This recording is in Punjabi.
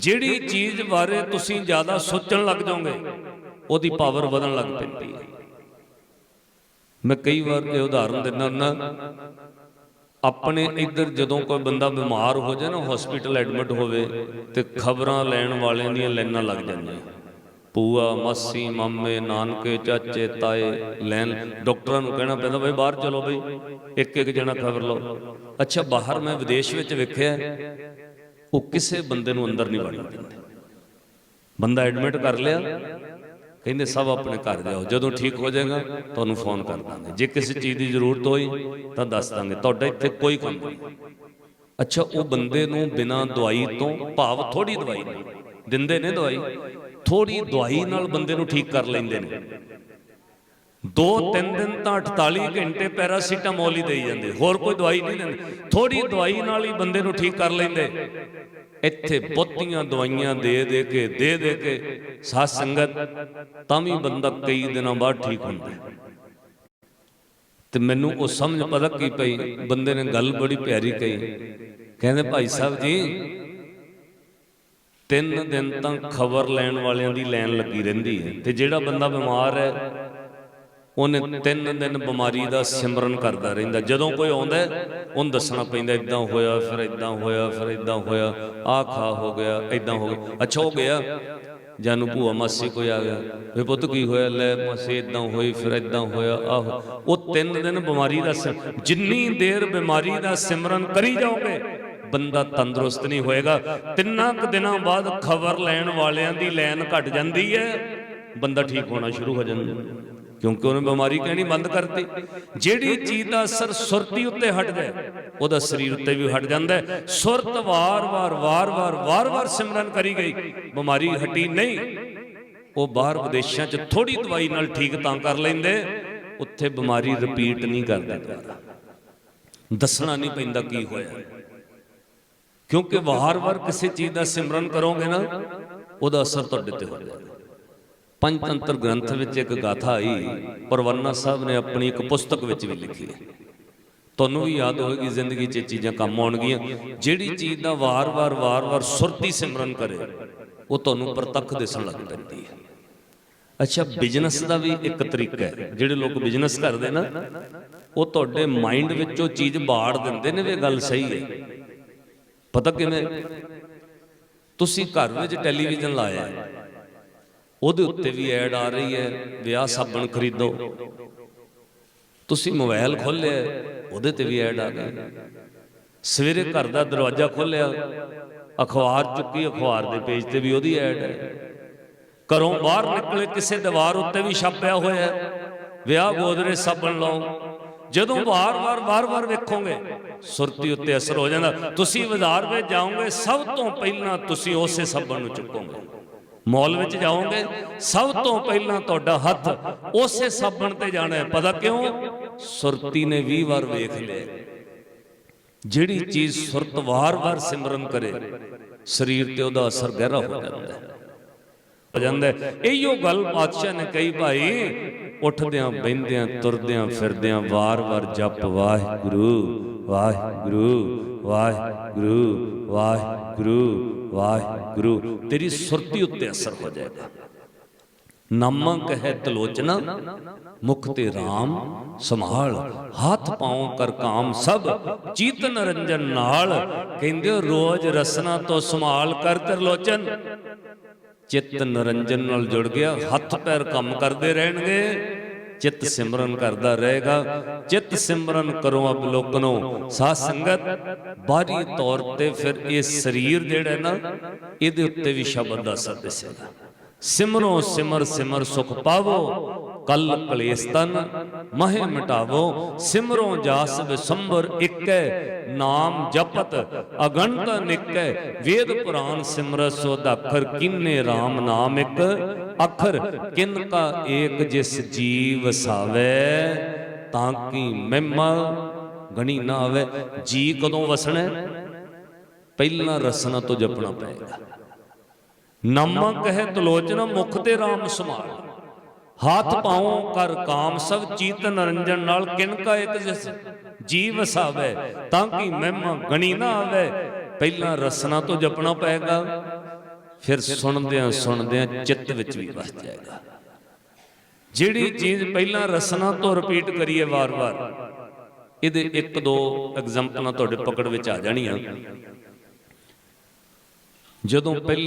ਜਿਹੜੀ ਚੀਜ਼ ਬਾਰੇ ਤੁਸੀਂ ਜ਼ਿਆਦਾ ਸੋਚਣ ਲੱਗ ਜਾਓਗੇ, ਉਹਦੀ ਪਾਵਰ ਵਧਣ ਲੱਗ ਪੈਂਦੀ ਹੈ। ਮੈਂ ਕਈ ਵਾਰ ਇਹ ਉਦਾਹਰਨ ਦਿੰਦਾ ਹੁੰਦਾ, ਆਪਣੇ ਇੱਧਰ ਜਦੋਂ ਕੋਈ ਬੰਦਾ ਬਿਮਾਰ ਹੋ ਜਾਏ ਨਾ ਹਸਪੀਟਲ ਐਡਮਿਟ ਹੋਵੇ ਤੇ ਖਬਰਾਂ ਲੈਣ ਵਾਲਿਆਂ ਦੀਆਂ ਲਾਈਨਾਂ ਲੱਗ ਜਾਂਦੀਆਂ। ਪੂਆ ਮਾਸੀ, ਮਾਮੇ, ਨਾਨਕੇ, ਚਾਚੇ, ਤਾਏ, ਲੈਣ, ਡਾਕਟਰਾਂ ਨੂੰ ਕਹਿਣਾ ਪੈਂਦਾ, ਬਈ ਬਾਹਰ ਚਲੋ ਬਈ ਇੱਕ ਇੱਕ ਜਣਾ ਖਬਰ ਲਓ। ਅੱਛਾ, ਬਾਹਰ ਮੈਂ ਵਿਦੇਸ਼ ਵਿੱਚ ਵੇਖਿਆ ਉਹ ਕਿਸੇ ਬੰਦੇ ਨੂੰ ਅੰਦਰ ਨਹੀਂ ਵੜਨ ਦਿੰਦੇ। ਬੰਦਾ ਐਡਮਿਟ ਕਰ ਲਿਆ, ਕਹਿੰਦੇ, ਸਭ ਆਪਣੇ ਘਰ ਜਾਓ, ਜਦੋਂ ਠੀਕ ਹੋ ਜਾਏਗਾ, ਤੁਹਾਨੂੰ ਫੋਨ ਕਰ ਦਾਂਗੇ। ਜੇ ਕਿਸੇ ਚੀਜ਼ ਦੀ ਜ਼ਰੂਰਤ ਹੋਈ, ਤਾਂ ਦੱਸ ਦਾਂਗੇ, ਤੁਹਾਡਾ ਇੱਥੇ ਕੋਈ ਕੰਮ ਨਹੀਂ। ਅੱਛਾ, ਉਹ ਬੰਦੇ ਨੂੰ ਬਿਨਾਂ ਦਵਾਈ ਤੋਂ ਭਾਵ ਥੋੜੀ ਦਵਾਈ ਦਿੰਦੇ ਨੇ ਦਵਾਈ? ਥੋੜੀ ਦਵਾਈ ਨਾਲ ਬੰਦੇ ਨੂੰ ਠੀਕ ਕਰ ਲੈਂਦੇ ਨੇ। ਦੋ, ਤਿੰਨ ਦਿਨ ਤਾਂ 48 ਘੰਟੇ ਪੈਰਾਸੀਟਾਮੋਲ ਹੀ ਦੇਈ ਜਾਂਦੇ। ਹੋਰ ਕੋਈ ਦਵਾਈ ਨਹੀਂ ਦਿੰਦੇ। ਥੋੜੀ ਦਵਾਈ ਨਾਲ ਹੀ ਬੰਦੇ ਨੂੰ ਠੀਕ ਕਰ ਲੈਂਦੇ। ਇੱਥੇ ਬਹੁਤੀਆਂ ਦਵਾਈਆਂ ਦੇ ਦੇ ਕੇ, ਦੇ ਦੇ ਕੇ, ਸਾਧ ਸੰਗਤ, ਤਾਂ ਵੀ ਬੰਦਾ ਕਈ ਦਿਨਾਂ ਬਾਅਦ ਠੀਕ ਹੁੰਦਾ। ਤੇ ਮੈਨੂੰ ਉਹ ਸਮਝ ਪਤਾ ਕੀ ਪਈ, ਬੰਦੇ ਨੇ ਗੱਲ ਬੜੀ ਪਿਆਰੀ ਕਹੀ। ਕਹਿੰਦੇ, ਭਾਈ ਸਾਹਿਬ ਜੀ, ਤਿੰਨ ਦਿਨ ਤਾਂ ਖਬਰ ਲੈਣ ਵਾਲਿਆਂ ਦੀ ਲਾਈਨ ਲੱਗੀ ਰਹਿੰਦੀ ਹੈ। ਤੇ ਜਿਹੜਾ ਬੰਦਾ ਬਿਮਾਰ ਹੈ ਉਹਨੇ ਤਿੰਨ ਦਿਨ ਬਿਮਾਰੀ ਦਾ ਸਿਮਰਨ ਕਰਦਾ ਰਹਿੰਦਾ। ਜਦੋਂ ਕੋਈ ਆਉਂਦਾ, ਉਹਨੂੰ ਦੱਸਣਾ ਪੈਂਦਾ ਇਦਾਂ ਹੋਇਆ, ਫਿਰ ਇਦਾਂ ਹੋਇਆ, ਫਿਰ ਇਦਾਂ ਹੋਇਆ, ਆਹ ਖਾ ਹੋ ਗਿਆ ਇਦਾਂ ਹੋ ਗਿਆ। ਅੱਛਾ ਹੋ ਗਿਆ। ਜਾਨੂੰ ਭੂਆ ਮਾਸੀ ਕੋਈ ਆ ਗਿਆ। ਵੇ ਪੁੱਤ ਕੀ ਹੋਇਆ? ਲੈ ਮਾਸੀ ਇਦਾਂ ਹੋਈ, ਫਿਰ ਇਦਾਂ ਹੋਇਆ, ਆਹੋ। ਉਹ ਤਿੰਨ ਦਿਨ ਬਿਮਾਰੀ ਦਾ ਸਿਮ- ਜਿੰਨੀ ਦੇਰ ਬਿਮਾਰੀ ਦਾ ਸਿਮਰਨ ਕਰੀ ਜਾਓਗੇ, ਬੰਦਾ ਤੰਦਰੁਸਤ ਨਹੀਂ ਹੋਏਗਾ। ਤਿੰਨਾਂ ਕੁ ਦਿਨਾਂ ਬਾਅਦ ਖਬਰ ਲੈਣ ਵਾਲਿਆਂ ਦੀ ਲਾਈਨ ਘਟ ਜਾਂਦੀ ਹੈ। ਬੰਦਾ ਠੀਕ ਹੋਣਾ ਸ਼ੁਰੂ ਹੋ ਜਾਂਦਾ। ਕਿਉਂਕਿ ਉਹਨੇ ਬਿਮਾਰੀ ਕਹਿਣੀ ਬੰਦ ਕਰਤੀ। ਜਿਹੜੀ ਚੀਜ਼ ਦਾ ਅਸਰ ਸੁਰਤੀ ਉੱਤੇ ਹਟ ਜਾਏ ਉਹਦਾ ਸਰੀਰ ਉੱਤੇ ਵੀ ਹਟ ਜਾਂਦਾ ਸੁਰਤ ਵਾਰ-ਵਾਰ ਵਾਰ-ਵਾਰ ਵਾਰ-ਵਾਰ ਸਿਮਰਨ ਕਰੀ ਗਈ। ਬਿਮਾਰੀ ਹਟੀ ਨਹੀਂ। ਉਹ ਬਾਹਰ ਵਿਦੇਸ਼ਾਂ 'ਚ ਥੋੜੀ ਦਵਾਈ ਨਾਲ ਠੀਕ ਤਾਂ ਕਰ ਲੈਂਦੇ, ਉੱਥੇ ਬਿਮਾਰੀ ਰਿਪੀਟ ਨਹੀਂ ਕਰਦੇ। ਦੁਬਾਰਾ ਦੱਸਣਾ ਨਹੀਂ ਪੈਂਦਾ ਕੀ ਹੋਇਆ। ਕਿਉਂਕਿ ਵਾਰ-ਵਾਰ ਕਿਸੇ ਚੀਜ਼ ਦਾ ਸਿਮਰਨ ਕਰੋਗੇ ਨਾ, ਉਹਦਾ ਅਸਰ ਤੁਹਾਡੇ ਤੇ ਹੋ ਜਾਏਗਾ। ਪੰਚਤੰਤਰ ਗ੍ਰੰਥ ਵਿੱਚ ਇੱਕ ਗਾਥਾ ਆਈ ਪਰਵੰਨਾ ਸਾਹਿਬ ਨੇ ਆਪਣੀ ਇੱਕ ਪੁਸਤਕ ਵਿੱਚ ਵੀ ਲਿਖੀ ਹੈ। ਤੁਹਾਨੂੰ ਵੀ ਯਾਦ ਹੋਏਗੀ ਜ਼ਿੰਦਗੀ 'ਚ ਇਹ ਚੀਜ਼ਾਂ ਕੰਮ ਆਉਣਗੀਆਂ। ਜਿਹੜੀ ਚੀਜ਼ ਦਾ ਵਾਰ-ਵਾਰ ਵਾਰ-ਵਾਰ ਸੁਰਤੀ ਸਿਮਰਨ ਕਰੇ, ਉਹ ਤੁਹਾਨੂੰ ਪ੍ਰਤੱਖ ਦਿਸਣ ਲੱਗ ਪੈਂਦੀ ਹੈ। ਅੱਛਾ, ਬਿਜ਼ਨਸ ਦਾ ਵੀ ਇੱਕ ਤਰੀਕਾ ਹੈ। ਜਿਹੜੇ ਲੋਕ ਬਿਜ਼ਨਸ ਕਰਦੇ ਨਾ, ਉਹ ਤੁਹਾਡੇ ਮਾਈਂਡ ਵਿੱਚ ਉਹ ਚੀਜ਼ ਬਾੜ ਦਿੰਦੇ ਨੇ ਵੀ ਇਹ ਗੱਲ ਸਹੀ ਹੈ। ਪਤਾ ਕਿਵੇਂ? ਤੁਸੀਂ ਘਰ ਵਿੱਚ ਟੈਲੀਵਿਜ਼ਨ ਲਾਇਆ ਹੈ। ਉਹਦੇ ਉੱਤੇ ਵੀ ਐਡ ਆ ਰਹੀ ਹੈ ਵਿਆਹ ਸਾਬਣ ਖਰੀਦੋ। ਤੁਸੀਂ ਮੋਬਾਈਲ ਖੋਲ੍ਹਿਆ ਉਹਦੇ ਤੇ ਵੀ ਐਡ ਆ ਗਈ। ਸਵੇਰੇ ਘਰ ਦਾ ਦਰਵਾਜ਼ਾ ਖੋਲ੍ਹਿਆ ਅਖਬਾਰ ਚੁੱਕੀ, ਅਖਬਾਰ ਦੇ ਪੇਜ ਤੇ ਵੀ ਉਹਦੀ ਐਡ ਹੈ। ਘਰੋਂ ਬਾਹਰ ਨਿਕਲੇ, ਕਿਸੇ ਦੀਵਾਰ ਉੱਤੇ ਵੀ ਛਾਪਿਆ ਹੋਇਆ ਹੈ। ਵਿਆਹ ਗੋਦਰੇ ਸਾਬਣ ਲਾਓ। ਜਦੋਂ ਵਾਰ-ਵਾਰ ਵਾਰ-ਵਾਰ ਵੇਖੋਗੇ, ਸੁਰਤੀ ਉੱਤੇ ਅਸਰ ਹੋ ਜਾਂਦਾ। ਤੁਸੀਂ ਬਾਜ਼ਾਰ ਵਿੱਚ ਜਾਓਗੇ, ਸਭ ਤੋਂ ਪਹਿਲਾਂ ਤੁਸੀਂ ਉਸੇ ਸਾਬਣ ਨੂੰ ਚੁੱਕੋਗੇ। ਮਾਲ ਵਿੱਚ ਜਾਓਗੇ, ਸਭ ਤੋਂ ਪਹਿਲਾਂ ਤੁਹਾਡਾ ਹੱਥ ਉਸੇ ਸਾਬਣ ਤੇ ਜਾਣਾ ਹੈ। ਪਤਾ ਕਿਉਂ? ਸੁਰਤੀ ਨੇ 20 ਵਾਰ ਵੇਖ ਲਿਆ। ਜਿਹੜੀ ਚੀਜ਼ ਸੁਰਤ ਵਾਰ-ਵਾਰ ਸਿਮਰਨ ਕਰੇ, ਸਰੀਰ ਤੇ ਉਹਦਾ ਅਸਰ ਗਹਿਰਾ ਹੋ ਜਾਂਦਾ ਹੈ। ਹੋ ਜਾਂਦਾ ਹੈ। ਇਹੀਓ ਗੱਲ ਬਾਦਸ਼ਾਹ ਨੇ ਕਹੀ, ਭਾਈ, ਉੱਠਦਿਆਂ ਬੈੰਦਿਆਂ ਤੁਰਦਿਆਂ, ਫਿਰਦਿਆਂ ਵਾਰ-ਵਾਰ ਜਪ, ਵਾਹਿਗੁਰੂ ਵਾਹਿਗੁਰੂ ਵਾਹਿਗੁਰੂ ਵਾਹਿਗੁਰੂ ਵਾਹਿਗੁਰੂ, ਤੇਰੀ ਸੁਰਤੀ ਉੱਤੇ ਅਸਰ ਹੋ ਜਾਏਗਾ। ਨਾਮਾ ਕਹੈ ਤਲੋਚਨਾ, ਮੁਖ ਤੇ RAM ਸੰਭਾਲ, ਹੱਥ ਪਾਉ ਕਰ ਕਾਮ ਸਭ, ਚੀਤਨ ਰੰਜਨ ਨਾਲ, ਕਹਿੰਦੇ ਰੋਜ਼ ਰਸਨਾ ਤੋਂ ਸੰਭਾਲ ਕਰ ਤਰਲੋਚਨ। ਚਿੱਤ ਨਰੰਜਨ ਨਾਲ ਜੁੜ ਗਿਆ, ਹੱਥ ਪੈਰ ਕੰਮ ਕਰਦੇ ਰਹਿਣਗੇ। ਚਿੱਤ ਸਿਮਰਨ ਕਰਦਾ ਰਹੇਗਾ। ਚਿੱਤ ਸਿਮਰਨ ਕਰੋ ਅਬਲੋਕਨੋ ਸਾਧ ਸੰਗਤ ਬਾਹਰੀ ਤੌਰ ਤੇ ਫਿਰ ਇਹ ਸਰੀਰ ਜਿਹੜਾ ਨਾ, ਇਹਦੇ ਉੱਤੇ ਵੀ ਸ਼ਬਦ ਦਾ ਅਸਰ ਦਿਸੇਗਾ ਸਿਮਰੋ ਸਿਮਰ ਸਿਮਰ ਸੁਖ ਪਾਵੋ, ਕਲ ਕਲੇਸ਼ ਤਨ ਮਹਿ ਮਿਟਾਵੋ, ਸਿਮਰੋ ਜਾਸ ਵਿਸੰਬਰ ਇਕੈ, ਨਾਮ ਜਪਤ ਅਗਣਤ ਨਿਕੈ, ਵੇਦ ਪੁਰਾਨ ਸਿਮਰਤ ਸੋ ਅੱਖਰ ਕਿੰਨੇ RAM ਨਾਮ ਇੱਕ, ਅੱਖਰ ਕਿਨ ਕਾ ਏਕ ਜਿਸ ਜੀਵ ਵਸਾਵੇ ਤਾਂ ਕੀ ਮਹਿਮਾ ਗਣੀ ਨਾ ਆਵੇ। ਜੀ ਕਦੋਂ ਵਸਣਾ? ਪਹਿਲਾਂ ਰਸਨਾ ਤੋਂ ਜਪਣਾ ਪਏਗਾ। ਨਾਮਾ ਕਹੇ ਤਲੋਚਨ ਮੁਖ ਤੇ RAM ਸਮਾਲ ਹੱਥ ਪਾਉ ਕਰ ਕਾਮ, ਸਭ ਚੀਤ ਨਰੰਜਨ ਨਾਲ ਕਿਨ ਕਾ ਇੱਕ ਜਿਸ ਜੀ ਵਸਾਵੇ ਤਾਂ ਕਿ ਮਹਿਮਾ ਗਣੀ ਨਾ ਆਵੇ। ਪਹਿਲਾਂ ਰਸਨਾ ਤੋਂ ਜਪਣਾ ਪਏਗਾ, ਫਿਰ ਸੁਣਦਿਆਂ ਸੁਣਦਿਆਂ ਚਿੱਤ ਵਿੱਚ ਵੀ ਵਸ ਜਾਏਗਾ। ਜਿਹੜੀ ਚੀਜ਼ ਪਹਿਲਾਂ ਰਸਨਾ ਤੋਂ ਰਿਪੀਟ ਕਰੀਏ ਵਾਰ-ਵਾਰ, ਇਹਦੇ ਇੱਕ ਦੋ ਐਗਜ਼ਾਮਪਲਾਂ ਤੁਹਾਡੇ ਪਕੜ ਵਿੱਚ ਆ ਜਾਣੀਆਂ। ਜਦੋਂ ਪਹਿਲੇ